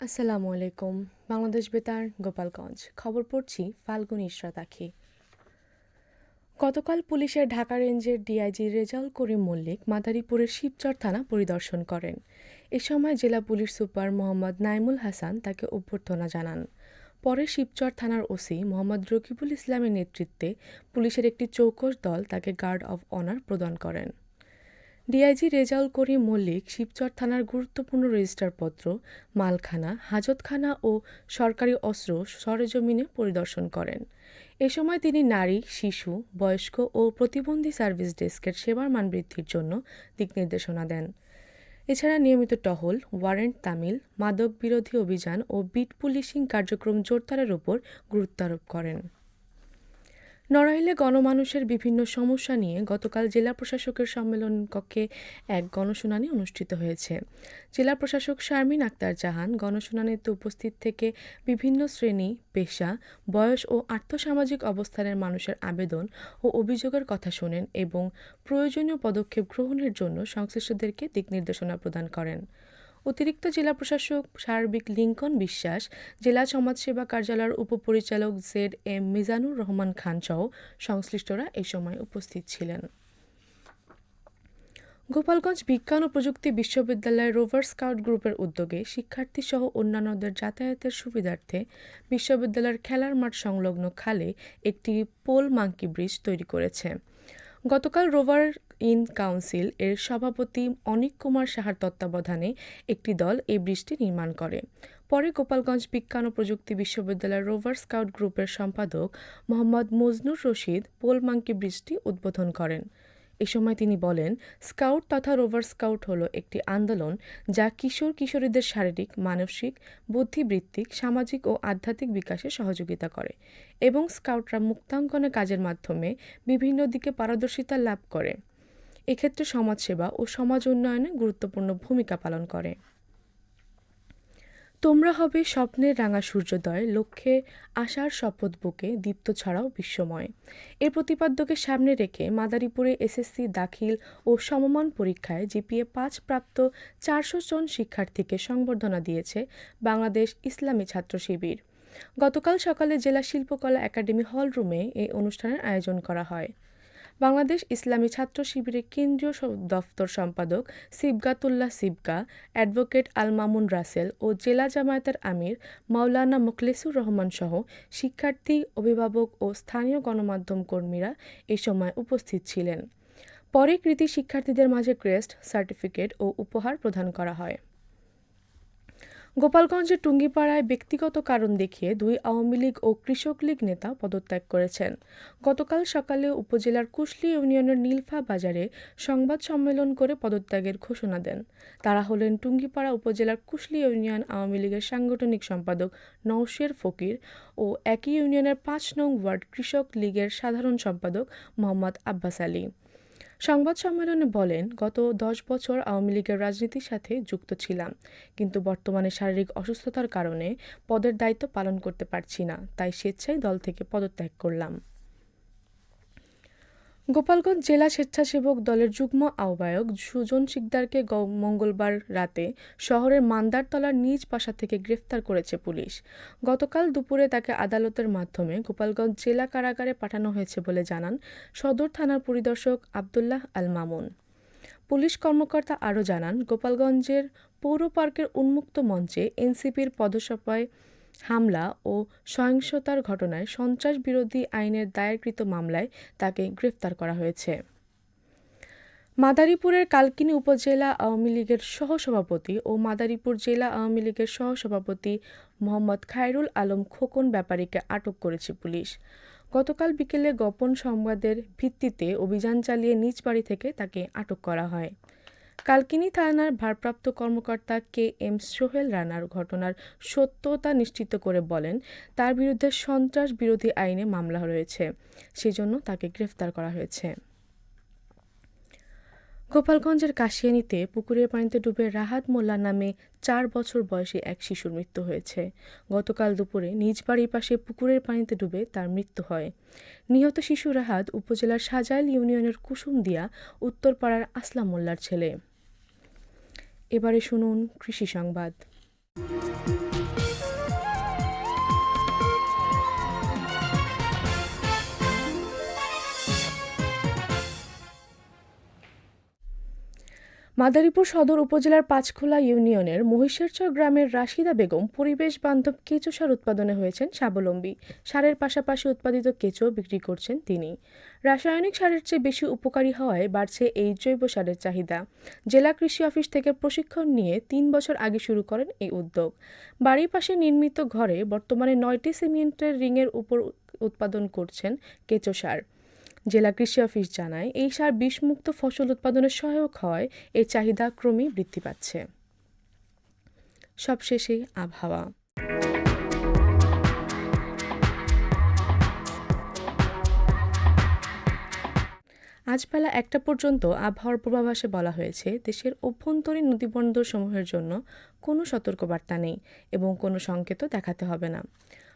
আসসালামু আলাইকুম, বাংলাদেশ বেতার, গোপালগঞ্জ। খবর পড়ছি ফাল্গুন ইশরাত আখি। গতকাল পুলিশের ঢাকা রেঞ্জের ডিআইজি রেজাউল করিম মল্লিক মাদারীপুরের শিবচর থানা পরিদর্শন করেন। এ সময় জেলা পুলিশ সুপার মোহাম্মদ নাইমুল হাসান তাকে অভ্যর্থনা জানান। পরে শিবচর থানার ওসি মোহাম্মদ রকিবুল ইসলামের নেতৃত্বে পুলিশের একটি চৌকস দল তাকে গার্ড অব অনার প্রদান করেন। ডিআইজি রেজাউল করিম মল্লিক, শিবচর থানার গুরুত্বপূর্ণ রেজিস্টারপত্র, মালখানা, হাজতখানা ও সরকারি অস্ত্র সরেজমিনে পরিদর্শন করেন। এ সময় তিনি নারী, শিশু, বয়স্ক ও প্রতিবন্ধী সার্ভিস ডেস্কের সেবার মান বৃদ্ধির জন্য দিক নির্দেশনা দেন। এছাড়া নিয়মিত টহল, ওয়ারেন্ট তামিল, মাদক বিরোধী অভিযান ও বিট পুলিশিং কার্যক্রম জোরদারের উপর গুরুত্ব আরোপ করেন। নড়াইলে গণমানুষের বিভিন্ন সমস্যা নিয়ে গতকাল জেলা প্রশাসকের সম্মেলন কক্ষে এক গণশুনানি অনুষ্ঠিত হয়েছে। জেলা প্রশাসক শারমিন আক্তার জাহান গণশুনানিতে উপস্থিত থেকে বিভিন্ন শ্রেণি, পেশা, বয়স ও আর্থসামাজিক অবস্থানের মানুষের আবেদন ও অভিযোগের কথা শোনেন এবং প্রয়োজনীয় পদক্ষেপ গ্রহণের জন্য সংশ্লিষ্টদেরকে দিক নির্দেশনা প্রদান করেন। অতিরিক্ত জেলা প্রশাসক সার্বিক লিঙ্কন বিশ্বাস, জেলা সমাজসেবা কার্যালয়ের উপপরিচালক জেড এম মিজানুর রহমান খান সহ সংশ্লিষ্টরা এ সময় উপস্থিত ছিলেন। গোপালগঞ্জ বিজ্ঞান ও প্রযুক্তি বিশ্ববিদ্যালয়ের রোভার স্কাউট গ্রুপের উদ্যোগে শিক্ষার্থী সহ অন্যান্যদের যাতায়াতের সুবিধার্থে বিশ্ববিদ্যালয়ের খেলার মাঠ সংলগ্ন খালে একটি পোল মাঙ্কি ব্রিজ তৈরি করেছে। গতকাল রোভার ইন কাউন্সিল এর সভাপতি অনিক কুমার সাহার তত্ত্বাবধানে একটি দল এই ব্রিজটি নির্মাণ করে। পরে গোপালগঞ্জ বিজ্ঞান ও প্রযুক্তি বিশ্ববিদ্যালয়ের রোভার স্কাউট গ্রুপের সম্পাদক মোহাম্মদ মজনুর রশিদ পোলমাঙ্কি ব্রিজটি উদ্বোধন করেন। এ সময় তিনি বলেন, স্কাউট তথা রোভার স্কাউট হলো একটি আন্দোলন যা কিশোর কিশোরীদের শারীরিক, মানসিক, বুদ্ধিবৃত্তিক, সামাজিক ও আধ্যাত্মিক বিকাশে সহযোগিতা করে এবং স্কাউটরা মুক্তাঙ্কনে কাজের মাধ্যমে বিভিন্ন দিকে পারদর্শিতা লাভ করে। এক্ষেত্রে সমাজসেবা ও সমাজ উন্নয়নে গুরুত্বপূর্ণ ভূমিকা পালন করে। তোমরা হবে স্বপ্নের রাঙা সূর্যোদয়, লক্ষ্যে আশার শপথ বুকে, দীপ্ত ছড়াও বিশ্বময়। এর প্রতিপাদ্যকে সামনে রেখে মাদারীপুরে এসএসসি দাখিল ও সমমান পরীক্ষায় জিপিএ পাঁচ প্রাপ্ত চারশো জন শিক্ষার্থীকে সংবর্ধনা দিয়েছে বাংলাদেশ ইসলামী ছাত্র শিবির। গতকাল সকালে জেলা শিল্পকলা একাডেমি হল রুমে এই অনুষ্ঠানের আয়োজন করা হয়। বাংলাদেশ ইসলামী ছাত্র শিবিরের কেন্দ্রীয় দফতর সম্পাদক সিবগাতুল্লাহ সিবগা, অ্যাডভোকেট আল মামুন রাসেল ও জেলা জামায়াতের আমির মাওলানা মুখলেসুর রহমান সহ শিক্ষার্থী, অভিভাবক ও স্থানীয় গণমাধ্যম কর্মীরা এ সময় উপস্থিত ছিলেন। পরে কৃতি শিক্ষার্থীদের মাঝে ক্রেস্ট, সার্টিফিকেট ও উপহার প্রদান করা হয়। গোপালগঞ্জের টুঙ্গিপাড়ায় ব্যক্তিগত কারণ দেখিয়ে দুই আওয়ামী লীগ ও কৃষক লীগ নেতা পদত্যাগ করেছেন। গতকাল সকালে উপজেলার কুশলি ইউনিয়নের নীলফা বাজারে সংবাদ সম্মেলন করে পদত্যাগের ঘোষণা দেন। তারা হলেন টুঙ্গিপাড়া উপজেলার কুশলি ইউনিয়ন আওয়ামী লীগের সাংগঠনিক সম্পাদক নওশের ফকির ও একই ইউনিয়নের পাঁচ নং ওয়ার্ড কৃষক লীগের সাধারণ সম্পাদক মোহাম্মদ আব্বাস আলী। সংবাদ সম্মেলনে বলেন, গত দশ বছর আওয়ামী লীগের রাজনীতির সাথে যুক্ত ছিলাম, কিন্তু বর্তমানে শারীরিক অসুস্থতার কারণে পদের দায়িত্ব পালন করতে পারছি না, তাই স্বেচ্ছায় দল থেকে পদত্যাগ করলাম। গোপালগঞ্জ জেলা স্বেচ্ছাসেবক দলের যুগ্ম আহ্বায়ক সুজন শিকদারকে মঙ্গলবার রাতে শহরের মান্দারতলার নিজ বাসা থেকে গ্রেফতার করেছে পুলিশ। গতকাল দুপুরে তাকে আদালতের মাধ্যমে গোপালগঞ্জ জেলা কারাগারে পাঠানো হয়েছে বলে জানান সদর থানার পরিদর্শক আবদুল্লাহ আল মামুন। পুলিশ কর্মকর্তা আরও জানান, গোপালগঞ্জের পৌর পার্কের উন্মুক্ত মঞ্চে এনসিপির পদসভায় হামলা ও সহিংসতার ঘটনায় সন্ত্রাস বিরোধী আইনের দায়েরকৃত মামলায় তাকে গ্রেফতার করা হয়েছে। মাদারীপুরের কালকিনি উপজেলা আওয়ামী লীগের সহসভাপতি ও মাদারীপুর জেলা আওয়ামী লীগের সহসভাপতি মোহাম্মদ খায়রুল আলম খোকন ব্যাপারীকে আটক করেছে পুলিশ। গতকাল বিকেলে গোপন সংবাদের ভিত্তিতে অভিযান চালিয়ে নিজ বাড়ি থেকে তাকে আটক করা হয়। কালকিনি থানার ভারপ্রাপ্ত কর্মকর্তা কে এম সোহেল রানার ঘটনার সত্যতা নিশ্চিত করে বলেন, তার বিরুদ্ধে সন্ত্রাস বিরোধী আইনে মামলা রয়েছে। সেজন্য তাকে গ্রেফতার করা হয়েছে। গোপালগঞ্জের কাশিয়ানিতে পুকুরের পানিতে ডুবে রাহাত মোল্লা নামে চার বছর বয়সী এক শিশুর মৃত্যু হয়েছে। গতকাল দুপুরে নিজ বাড়ির পাশে পুকুরের পানিতে ডুবে তার মৃত্যু হয়। নিহত শিশু রাহাত উপজেলার সাজাইল ইউনিয়নের কুসুমদিয়া, উত্তরপাড়ার আসলাম মোল্লার ছেলে। এবারে শুনুন কৃষি সংবাদ। মাদারীপুর সদর উপজেলার পাঁচখোলা ইউনিয়নের মহিষেরচর গ্রামের রাশিদা বেগম পরিবেশ বান্ধব কেঁচো সার উৎপাদনে হয়েছেন স্বাবলম্বী। সারের পাশাপাশি উৎপাদিত কেঁচো বিক্রি করছেন তিনি। রাসায়নিক সারের চেয়ে বেশি উপকারী হওয়ায় বাড়ছে এই জৈব সারের চাহিদা। জেলা কৃষি অফিস থেকে প্রশিক্ষণ নিয়ে তিন বছর আগে শুরু করেন এই উদ্যোগ। বাড়ির পাশে নির্মিত ঘরে বর্তমানে নয়টি সিমেন্টের রিংয়ের উপর উৎপাদন করছেন কেঁচো সার। জেলা কৃষি অফিস জানায়, এই সার বিষমুক্ত ফসল উৎপাদনে সহায়ক হয়, এর চাহিদা ক্রমেই বৃদ্ধি পাচ্ছে। সবশেষে আবহাওয়া। আজ বেলা একটা পর্যন্ত আবহাওয়ার পূর্বাভাসে বলা হয়েছে, দেশের অভ্যন্তরীণ নদীবন্দর সমূহের জন্য কোনো সতর্কবার্তা নেই এবং কোনো সংকেতও দেখাতে হবে না।